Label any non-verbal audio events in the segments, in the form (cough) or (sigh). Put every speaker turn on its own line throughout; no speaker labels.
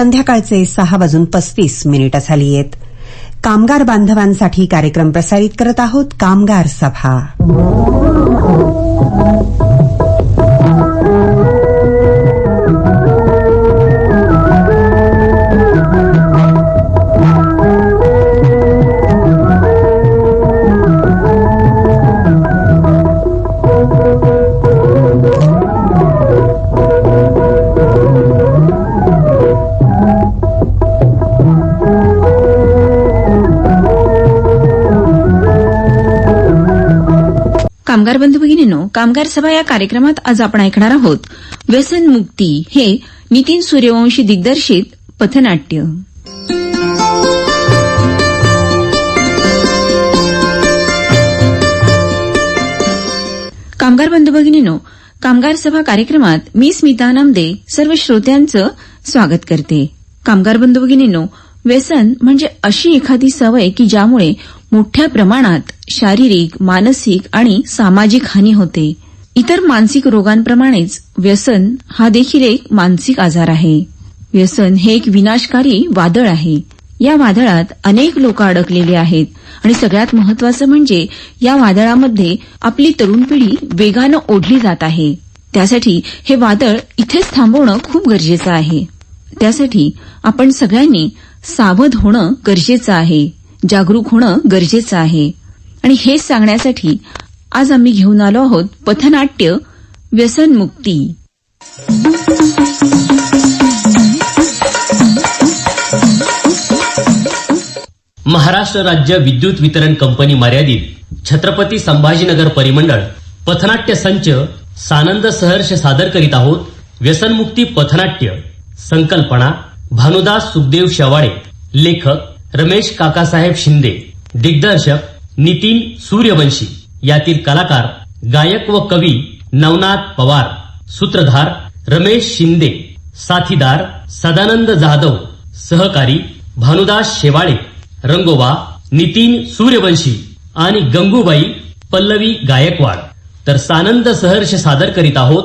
संध्याकाळचे सहा वाजून पस्तीस मिनिटं झाली आहेत कामगार बांधवांसाठी कार्यक्रम प्रसारित करत आहोत कामगार सभा.
कामगार बंधू भगिनीनो कामगार सभा या कार्यक्रमात आज आपण ऐकणार आहोत व्यसन मुक्ती हे नितीन सूर्यवंशी दिग्दर्शित पथनाट्य. कामगार बंधू भगिनीनो कामगार सभा कार्यक्रमात मी स्मिता नामदे सर्व श्रोत्यांचं स्वागत करते. कामगार बंधू भगिनीनो व्यसन म्हणजे अशी एखादी सवय की ज्यामुळे मोठ्या प्रमाणात शारीरिक मानसिक आणि सामाजिक हानी होते. इतर मानसिक रोगांप्रमाणेच व्यसन हा देखील एक मानसिक आजार आहे. व्यसन हे एक विनाशकारी वादळ आहे. या वादळात अनेक लोक अडकलेले आहेत आणि सगळ्यात महत्वाचं म्हणजे या वादळामध्ये आपली तरुण पिढी वेगानं ओढली जात आहे. त्यासाठी हे वादळ इथेच थांबवणं खूप गरजेचं आहे. त्यासाठी आपण सगळ्यांनी सावध होणं गरजेचं आहे. जागरूक होणं गरजेचं आहे. आणि हेच सांगण्यासाठी आज आम्ही घेऊन आलो आहोत पथनाट्य व्यसनमुक्ती.
महाराष्ट्र राज्य विद्युत वितरण कंपनी मर्यादित छत्रपती संभाजीनगर परिमंडळ पथनाट्य संच सानंद सहर्ष सादर करीत आहोत व्यसनमुक्ती पथनाट्य संकल्पना भानुदास सुखदेव शेवाळे लेखक रमेश काकासाहेब शिंदे दिग्दर्शक नितीन सूर्यवंशी यातील कलाकार गायक व कवी नवनाथ पवार सूत्रधार रमेश शिंदे साथीदार सदानंद जाधव सहकारी भानुदास शेवाळे रंगोबा नितीन सूर्यवंशी आणि गंगूबाई पल्लवी गायकवाड. तर सानंद सहर्ष सादर करीत आहोत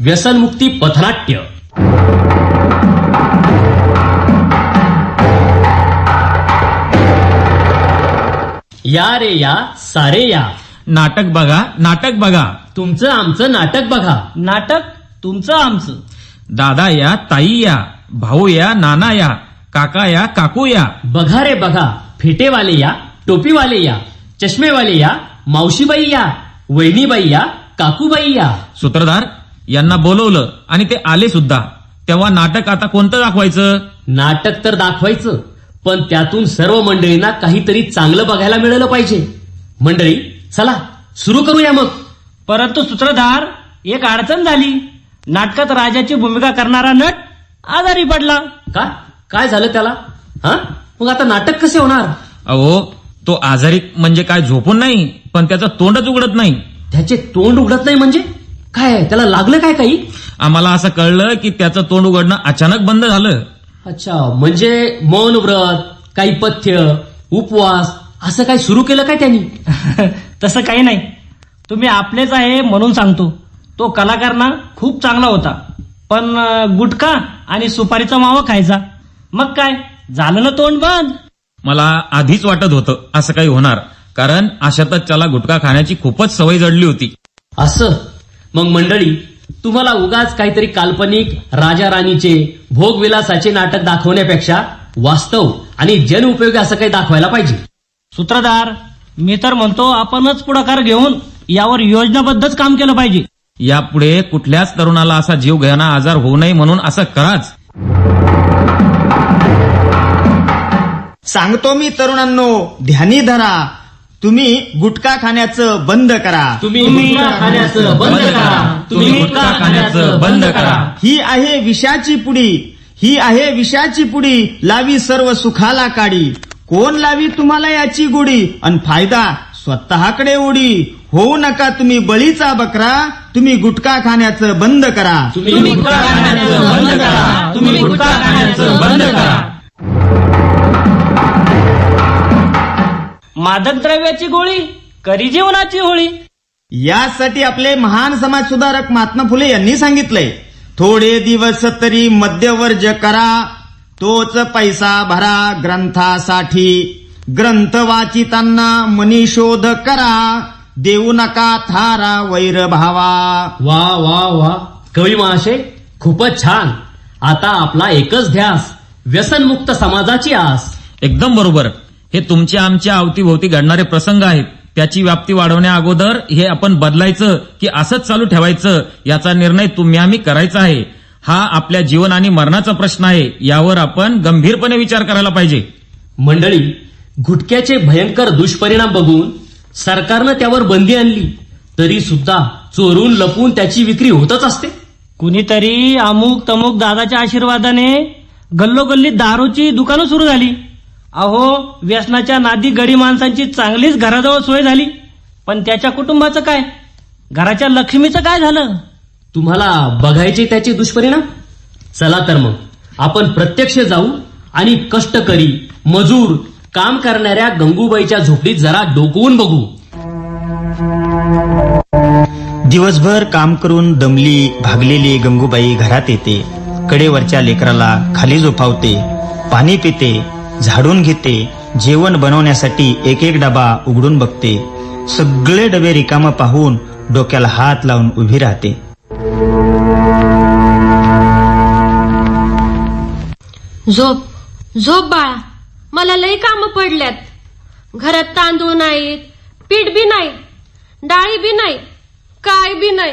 व्यसनमुक्ती पथनाट्य. या रे या सारे या.
नाटक बघा नाटक बघा.
तुमचं आमचं नाटक बघा.
नाटक? तुमचं आमचं.
दादा या ताई या भाऊ या नाना या काका या काकू या.
बघा रे बघा. फेटेवाले या टोपीवाले या चष्मेवाले या मावशीबाई या वहिनीबाई या काकूबाई या.
सूत्रधार यांना बोलवलं आणि ते आले सुद्धा. तेव्हा नाटक आता कोणतं दाखवायचं?
नाटक तर दाखवायचं. पण त्यातून सर्व मंडळींना काहीतरी चांगलं बघायला मिळालं पाहिजे. मंडळी चला सुरू करूया मग.
परंतु सूत्रधार एक अडचण झाली. नाटकात राजाची भूमिका करणारा नट आजारी पडला.
का? काय झालं त्याला? हा? मग आता नाटक कसे होणार?
अहो तो आजारी म्हणजे काय झोपून नाही पण त्याचं तोंडच उघडत नाही.
त्याचे तोंड उघडत नाही म्हणजे? काय? त्याला लागलं काय काही?
आम्हाला असं कळलं की त्याचं तोंड उघडणं अचानक बंद झालं.
अच्छा म्हणजे मौन व्रत काही पथ्य उपवास असं काय सुरू केलं काय त्यांनी? (laughs)
तसं काही नाही. तुम्ही आपलेच आहे म्हणून सांगतो. तो कलाकार ना खूप चांगला होता. पण गुटखा आणि सुपारीचा मावा खायचा. मग काय? झालं ना तोंड बंद?
मला आधीच वाटत होतं असं काही होणार. कारण अशातच त्याला गुटखा खाण्याची खूपच सवय जडली होती.
असं? मग मंडळी तुम्हाला उगाच काहीतरी काल्पनिक राजा राणीचे भोगविलासाचे नाटक दाखवण्यापेक्षा वास्तव आणि जनउपयोगी असं काही दाखवायला पाहिजे.
सूत्रधार मी तर म्हणतो आपणच पुढाकार घेऊन यावर योजनाबद्धच काम केलं पाहिजे.
यापुढे कुठल्याच तरुणाला असा जीव घेणा आजार होऊ नये म्हणून असं कराच.
सांगतो मी तरुणांनो ध्यानी धरा तुम्ही गुटखा खाण्याचं बंद करा.
तुम्ही गुटखा खाण्याचं बंद करा. तुम्ही गुटखा खाण्याचं बंद करा.
ही आहे विषाची पुडी. ही आहे विषाची पुडी. लावी सर्व सुखाला काढी कोण लावी तुम्हाला याची गोडी? अन फायदा स्वतःकडे उडी होऊ नका तुम्ही बळीचा बकरा. तुम्ही गुटखा खाण्याचं बंद करा.
तुम्ही गुटखा खाण्याचं बंद करा. तुम्ही गुटखा खाण्याचं बंद करा.
मादक द्रव्याची गोळी करी जीवनाची होळी.
यासाठी आपले महान समाज सुधारक महात्मा फुले यांनी सांगितलंय थोडे दिवस तरी मध्यवर्ज करा तोच पैसा भरा ग्रंथासाठी. ग्रंथ वाचितांना मनीशोध करा देऊ नका थारा वैर भावा
वा वा वा. कवी महाशय खूपच छान. आता आपला एकच ध्यास व्यसनमुक्त समाजाची आस.
एकदम बरोबर. हे तुमच्या आमच्या अवतीभोवती घडणारे प्रसंग आहेत. त्याची व्याप्ती वाढवण्या अगोदर हे आपण बदलायचं की असंच चालू ठेवायचं याचा निर्णय तुम्ही आम्ही करायचा आहे. हा आपल्या जीवन आणि मरणाचा प्रश्न आहे. यावर आपण गंभीरपणे विचार करायला पाहिजे.
मंडळी गुटख्याचे भयंकर दुष्परिणाम बघून सरकारनं त्यावर बंदी आणली तरी सुद्धा चोरून लपून त्याची विक्री होतच असते.
कुणीतरी अमुक तमुक दादाच्या आशीर्वादाने गल्लोगल्ली दारूची दुकानं सुरू झाली. अहो व्यसनाच्या नादी गडी माणसांची चांगलीच घराजवळ सोय झाली. पण त्याच्या कुटुंबाचं काय? घराच्या लक्ष्मीचं काय झालं?
तुम्हाला बघायचे त्याचे दुष्परिणाम? चला तर मग. आपण प्रत्यक्ष जाऊ आणि कष्टकरी मजूर काम करणाऱ्या गंगूबाईच्या झोपडीत जरा डोकवून बघू.
दिवसभर काम करून दमली भागलेली गंगूबाई घरात येते. कडेवरच्या लेकराला खाली झोपावते पाणी पिते झाडून घेते जेवण बनवण्यासाठी एक एक डबा उघडून बघते. सगळे डबे रिकाम पाहून डोक्याला हात लावून उभी राहते.
झोप. झोप बाळा. मला लई कामं पडल्यात. घरात तांदूळ नाहीत पीठ बी नाही डाळी बी नाही काय बी नाही.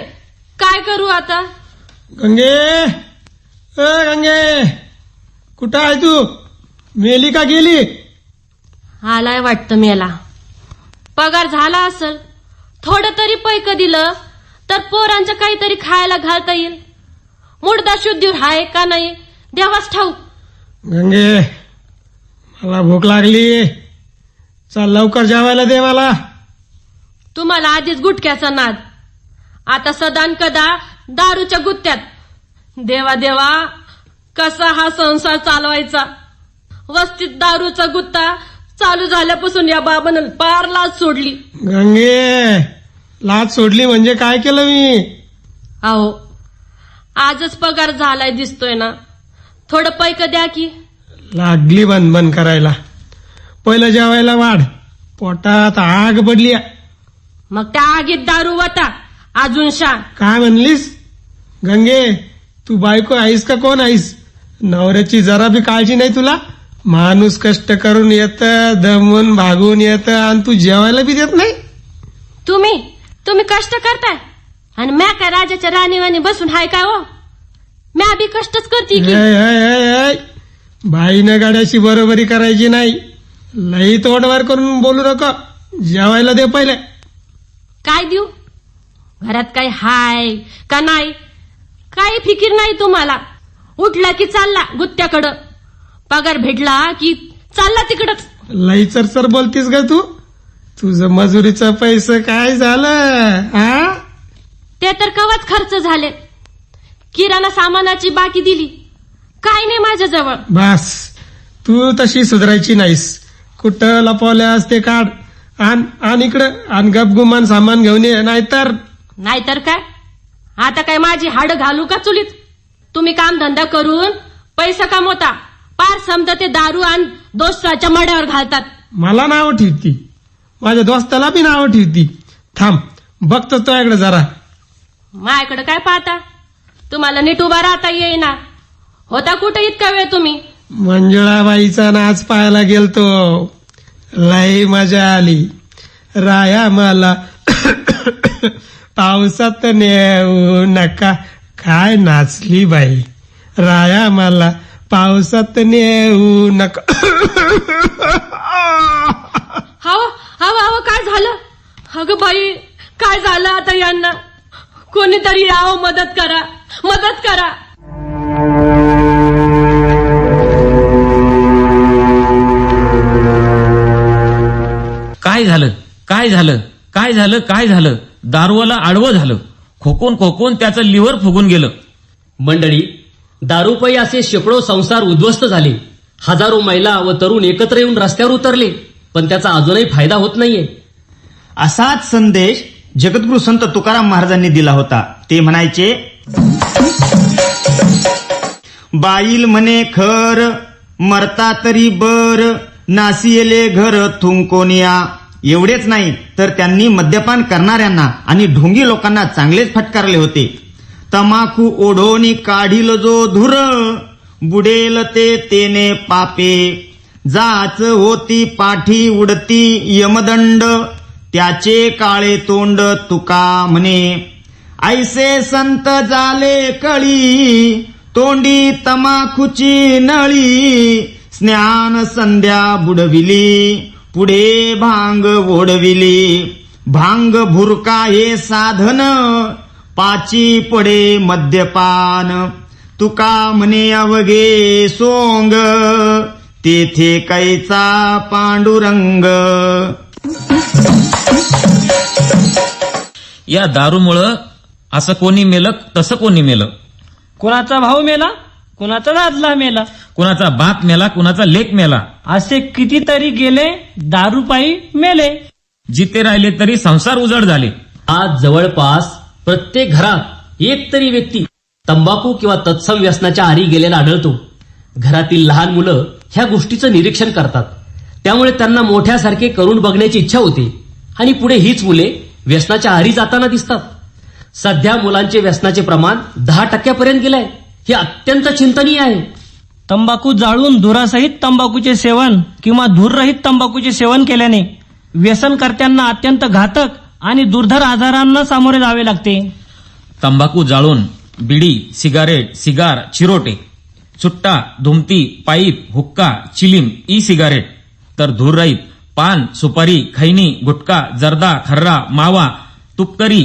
काय करू आता?
गंगे! ए गंगे! कुठं आहे तू? मेली का गेली?
आलाय वाटतं मेला. पगार झाला असल. थोडं तरी पैक दिलं तर पोरांचं काहीतरी खायला घालता येईल. मुडदा शुद्धीवर आहे का नाही देवाच ठाऊक.
गंगे मला भूक लागली. चल लवकर जेवायला दे मला.
तुम्हाला आधीच गुटक्याचा नाद. आता सदान कदा दारूच्या गुत्त्यात. देवा देवा कसा हा संसार चालवायचा? वस्तीत दारूचा गुत्ता चालू झाल्यापासून या बाबानं पार लाच सोडली.
गंगे लाच सोडली म्हणजे काय केलं मी?
अहो आजच पगार झालाय दिसतोय ना. थोडं पैक द्या की.
लागली बंद बंद करायला. पहिलं जेवायला वाढ. पोटात आग पडली.
मग त्या आगीत दारू वता अजून शा.
काय म्हणलीस? गंगे तू बायको आहेस का कोण आहेस? नवऱ्याची जरा बी काळजी नाही तुला? माणूस कष्ट करून येत दमून भागून येत आणि तू जेवायला बी देत नाही?
तुम्ही तुम्ही कष्ट करताय. आणि म्या काय राजाच्या राणीवाणी बसून हाय काय हो? म्या बी कष्टच करते की.
ऐ, ऐ, ऐ, ऐ. बाईनं गाड्याची बरोबरी करायची नाही. लई तोडवार करून बोलू नका. जेवायला दे पहिले.
काय देऊ? घरात काय हाय का नाही? काही फिकीर नाही तुम्हाला. उठला की चालला गुत्त्याकडं. पगार भेटला की चालला तिकडच.
लई चरचर बोलतीस का तू. तुझं मजुरीचं पैसे काय झालं हा
ते तर कवाच खर्च झाले. किराणा सामानाची बाकी दिली. काय नाही माझ्याजवळ.
बस. तू तशी सुधारायची नाहीस. कुठं लपवल्यास ते काढ. आण आण इकडं. आणि गपगुमान सामान घेऊन ये नाहीतर.
नाहीतर काय? आता काय माझी हाड घालू का चुलीत? तुम्ही काम धंदा करून पैसा कमवता. पार समजा ते दारू आणि दोस्ताच्या मड्यावर घालतात.
मला नावं ठेवती. माझ्या दोस्ताला बी नावं ठेवती. थांब बघतो तुझ्याकडे जरा.
माझ्याकडे काय पाहता? तुम्हाला नीट उभा राहता येईना. होता कुठे इतका वेळ तुम्ही?
मंजुळाबाईचा नाच पाहायला गेलतो. लई मजा आली. राया मला पावसात नेऊ नका. काय नाचली बाई. राया मला पावसात नेऊ नका.
हवं हवं हवं काय झालं? अगं बाई काय झालं आता यांना? कोणीतरी यावं मदत करा. मदत करा.
काय झालं? काय झालं? काय झालं? काय झालं? दारूवाला आडवं झालं. खोकून खोकून त्याचं लिव्हर फुगून गेलं.
मंडळी दारूपाई असे शेकडो संसार उद्ध्वस्त झाले. हजारो महिला व तरुण एकत्र येऊन रस्त्यावर उतरले पण त्याचा अजूनही फायदा होत नाहीये.
असाच संदेश जगद्गुरु संत तुकाराम महाराजांनी दिला होता. ते म्हणायचे बाईल म्हणे खर मरता तरी बर नासियले घर थुंकोनिया. एवढेच नाही तर त्यांनी मद्यपान करणाऱ्यांना आणि ढोंगी लोकांना चांगलेच फटकारले होते. तमाखू ओढोनी काढील जो धुर बुडेल ते तेने पापे. जाच होती पाठी उडती यमदंड त्याचे काळे तोंड तुका म्हणे. ऐसे संत झाले कळी तोंडी तमाखूची नळी. स्नान संध्या बुडविली पुढे भांग ओढविली. भांग भुरका हे साधन पाची पडे मद्यपान. तुका म्हणे अवघे सोंग. तेथे कैचा पांडुरंग.
या दारूमुळं असं कोणी मेलं तसं कोणी मेलं?
कोणाचा भाऊ मेला कोणाचा दादला मेला?
कुणाचा बाप मेला कुणाचा लेख मेला?
असे कितीतरी गेले दारूपायी मेले.
जिथे राहिले तरी संसार उजड झाले.
आज जवळपास प्रत्येक घरात एक तरी व्यक्ती तंबाखू किंवा तत्सम व्यसनाच्या आरी गेलेला आढळतो. घरातील लहान मुलं ह्या गोष्टीचं निरीक्षण करतात. त्यामुळे त्यांना मोठ्यासारखे करून बघण्याची इच्छा होते. आणि पुढे हीच मुले व्यसनाच्या आरी जाताना दिसतात. सध्या मुलांचे व्यसनाचे प्रमाण दहा टक्क्यापर्यंत गेलंय. हे अत्यंत चिंतनीय आहे.
तंबाखू जाळून धुरासहित तंबाखूचे सेवन किंवा धूररहित तंबाखूचे सेवन केल्याने व्यसनकर्त्यांना अत्यंत घातक आणि दुर्धर आजारांना सामोरे जावे लागते.
तंबाखू जाळून बिडी सिगारेट सिगार चिरोटे चुट्टा धुमती पाईप हुक्का चिलीम ई सिगारेट तर धूररहित पान सुपारी खैनी गुटखा जर्दा खर्रा मावा तुपकरी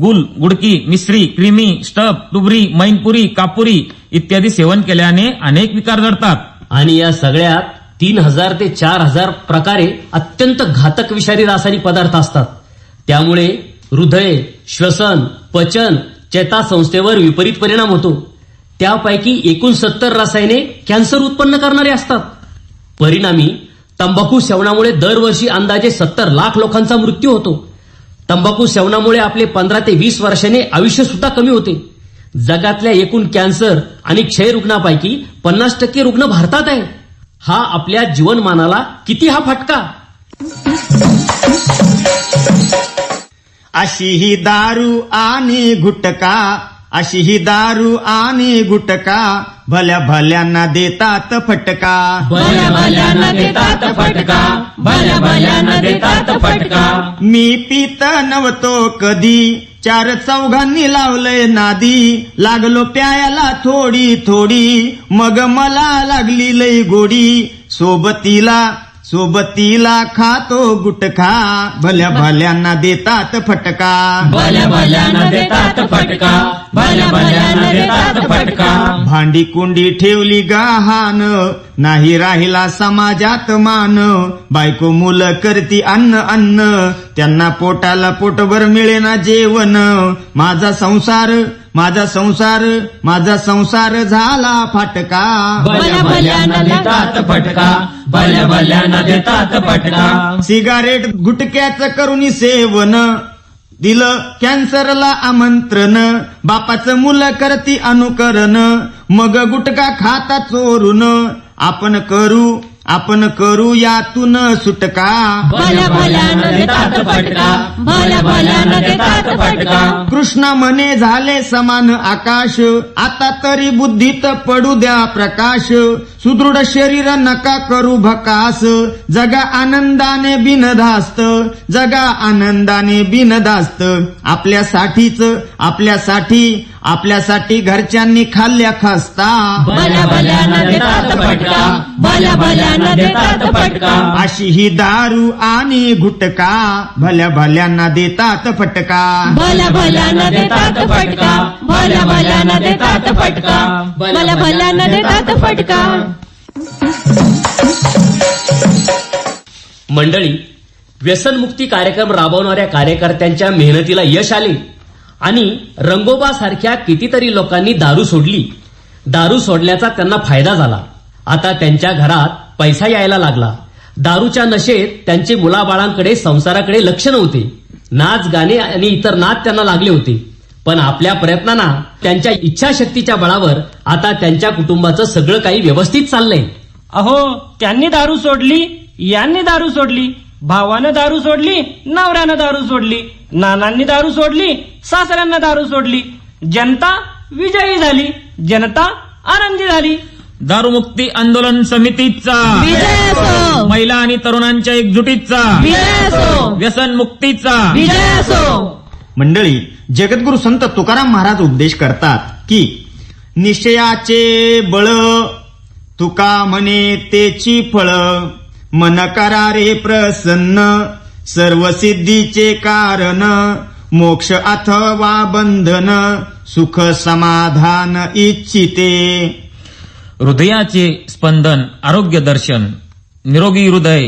गुल गुडकी मिश्री क्रीमी स्टब टुबरी मैनपुरी कापुरी इत्यादी सेवन केल्याने अनेक विकार जडतात
आणि या सगळ्यात तीन हजार ते चार हजार प्रकारे अत्यंत घातक विषारी रासायनिक पदार्थ असतात. त्यामुळे हृदय श्वसन पचन चेतासंस्थेवर विपरीत परिणाम होतो. त्यापैकी एकूण सत्तर रसायने कॅन्सर उत्पन्न करणारे असतात. परिणामी तंबाखू सेवनामुळे दरवर्षी अंदाजे सत्तर लाख लोकांचा मृत्यू होतो. तंबाखू सेवनामुळे आपले पंधरा ते वीस वर्षाने आयुष्य सुद्धा कमी होते. जगातल्या एकूण कॅन्सर आणि क्षय रुग्णापैकी पन्नास टक्के रुग्ण भारतात आहे हा आपल्या जीवनमानाला किती हा फटका?
अशी ही दारू आणि गुटका अशी ही दारू आणि गुटका भल्या भल्यांना देतात फटका.
भल्या भल्यांना देतात फटका भल्या भल्यांना देतात फटका.
मी पित नव्हतो कधी चार चौघांनी लावलंय नादी लागलो प्यायला थोडी थोडी मग मला लागली लई गोडी. सोबतीला सोबतीला खातो गुटखा. भल्या भल्यांना देतात फटका.
भल्या भल्यांना देतात फटका. भल्या भल्यांना देतात फटका.
भांडी कुंडी ठेवली गहाण. नाही राहिला समाजात मान. बायको मुलं करती अन्न अन्न. त्यांना पोटाला पोटभर मिळेना जेवण. माझा संसार माझा संसार माझा संसार झाला फाटका.
भल्या भल्यांना देतात फटका. भल्या भल्यांना देतात फटका.
सिगारेट गुटक्याचं करून सेवन. दिलं कॅन्सरला आमंत्रण. बापाचं मुलं करती अनुकरण. मग गुटका खाता चोरून. आपण करू आपण करू यातून सुटका.
भल्या देतात फटका. भल्या भल्यांना देतात फटका.
कृष्ण म्हणे झाले समान आकाश. आता तरी बुद्धीत पडू द्या प्रकाश. सुदृढ शरीर नका करू भकास. जगा आनंदाने बिनधास्त. जगा आनंदाने बिनधास्त. आपल्यासाठीच आपल्यासाठी आपल्यासाठी घरच्यांनी खाल्ल्या खस्ता.
भल्या भल्यांना देतात फटका. भल्या भल्यांना देतात फटका.
अशी ही दारू आणि गुटका. भल्या भल्यांना देतात फटका.
भल्या भल्यांना देतात फटका. भल्या भल्यांना देतात फटका. भल्या भल्यांना देतात फटका.
मंडळी व्यसनमुक्ती कार्यक्रम राबवणाऱ्या कार्यकर्त्यांच्या मेहनतीला यश आले. आणि रंगोबासारख्या कितीतरी लोकांनी दारू सोडली. दारू सोडल्याचा त्यांना फायदा झाला. आता त्यांच्या घरात पैसा यायला लागला. दारूच्या नशेत त्यांचे मुलाबाळांकडे संसाराकडे लक्ष नव्हते. नाच गाणे आणि इतर नाच त्यांना लागले होते. पण आपल्या प्रयत्नांना त्यांच्या इच्छाशक्तीच्या बळावर आता त्यांच्या कुटुंबाचं सगळं काही व्यवस्थित चाललंय.
अहो त्यांनी दारू सोडली यांनी दारू सोडली. भावानं दारू सोडली नवऱ्यानं दारू सोडली नानांनी दारू सोडली सासऱ्यांना दारू सोडली. जनता विजयी झाली जनता आनंदी झाली.
दारूमुक्ती आंदोलन समितीचा.
विजय असो.
महिला आणि तरुणांच्या एकजुटीचा.
विजय असो.
व्यसन मुक्तीचा.
विजय असो.
मंडळी जगद्गुरु संत तुकाराम महाराज उपदेश करतात की निश्चयाचे बळ तुका म्हणे तेची फळ. मन करा रे प्रसन्न. सर्व सिद्धीचे कारण मोक्ष अथवा बंधन सुख समाधान इच्छिते.
हृदयाचे स्पंदन आरोग्य दर्शन निरोगी हृदय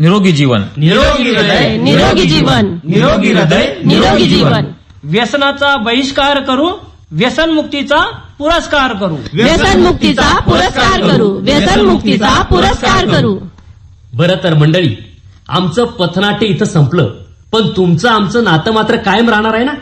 निरोगी जीवन.
निरोगी हृदय
निरोगी जीवन.
निरोगी हृदय
निरोगी जीवन.
व्यसनाचा बहिष्कार करू व्यसनमुक्तीचा पुरस्कार करू.
व्यसन मुक्तीचा पुरस्कार करू. व्यसन मुक्तीचा पुरस्कार करू.
बरं तर मंडळी आमचं पथनाट्य इथं संपलं. पण तुमचं आमचं नातं मात्र कायम राहणार आहे ना?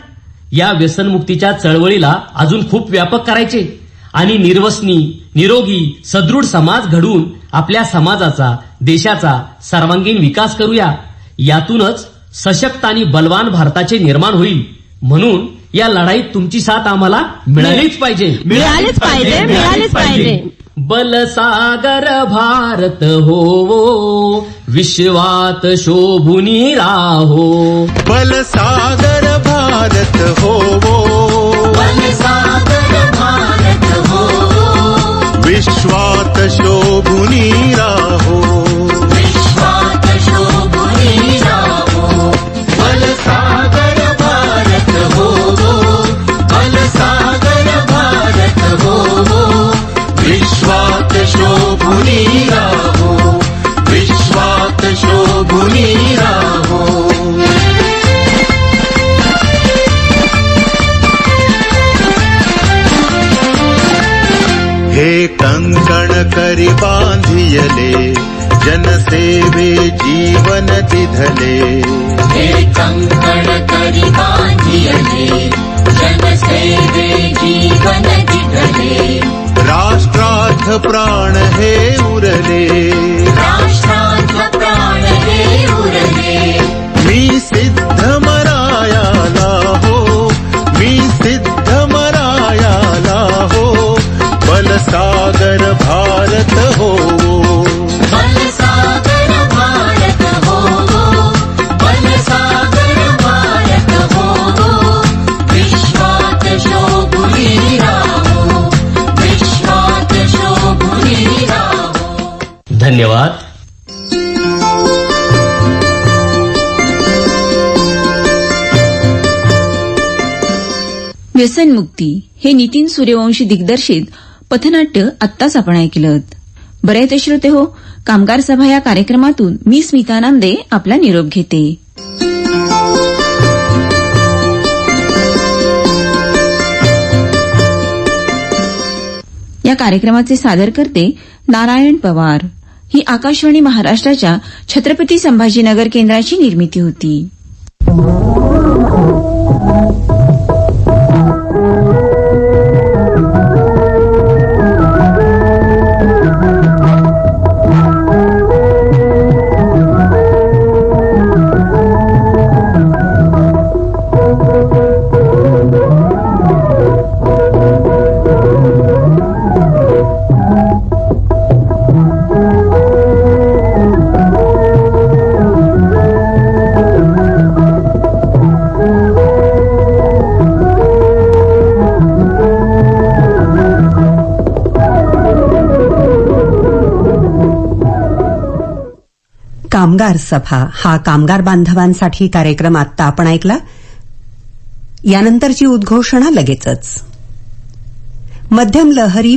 या व्यसनमुक्तीच्या चळवळीला अजून खूप व्यापक करायचे. आणि निर्वसनी निरोगी सदृढ समाज घडवून आपल्या समाजाचा देशाचा सर्वांगीण विकास करूया. यातूनच सशक्त आणि बलवान भारताचे निर्माण होईल. म्हणून या लढाईत तुमची साथ आम्हाला मिळालीच पाहिजे.
मिळालीच पाहिजे मिळालीच पाहिजे.
बलसागर भारत हो विश्वात शोभुनी राहो।
बलसागर भारत होवो विश्वात शोभुनी राहो। शोभुनी राहो विश्वात शोभुनी राहो हे कंकण करी बांधियले जनसेवे जीवन दिधले
हे कंकण करी बांधियले जनसेवे जीवन दिधले
राष्ट्रार्थ प्राण हे उरले.
राष्ट्रांत प्राण हे उरले.
मी सिद्ध मरायाला हो. मी सिद्ध
व्यसनमुक्ती हे नितीन सूर्यवंशी दिग्दर्शित पथनाट्य आत्ताच आपण ऐकलं बरे ते श्रोते हो कामगार सभा या कार्यक्रमातून मी स्मिता नांदे आपला निरोप घेते. या कार्यक्रमाचे सादर करते नारायण पवार. ही आकाशवाणी महाराष्ट्राच्या छत्रपती संभाजीनगर केंद्राची निर्मिती होती.
कामगार सभा हा कामगार बांधवांसाठी कार्यक्रम आत्ता आपण ऐकला. यानंतरची उद्घोषणा लगेचच. मध्यम लहरी